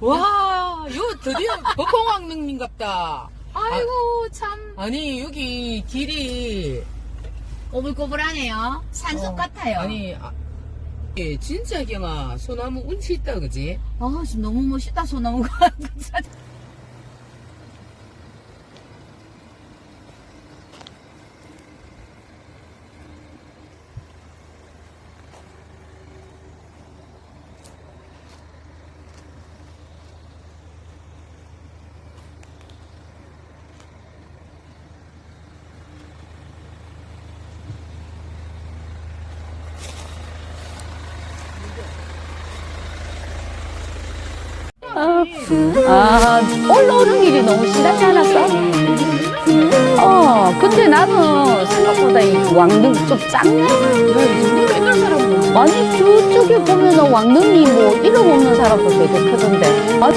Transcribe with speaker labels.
Speaker 1: 와, 요 드디어 버펑왕릉민갑다.
Speaker 2: 아이고 참
Speaker 1: 아니, 여기 길이.
Speaker 2: 꼬불꼬불하네요. 산속
Speaker 1: 어,
Speaker 2: 같아요.
Speaker 1: 아니, 아, 예, 진짜 경아, 소나무 운치 있다, 그지?
Speaker 2: 아 지금 너무 멋있다 소나무가.
Speaker 3: 아, 올라오는 길이 너무 심하지 않았어? 어, 근데 나는 생각보다 이 왕릉 좀 작네? 아니, 저쪽에 보면은 왕릉이 뭐 잃어먹는 사람도 되게 크던데. 아,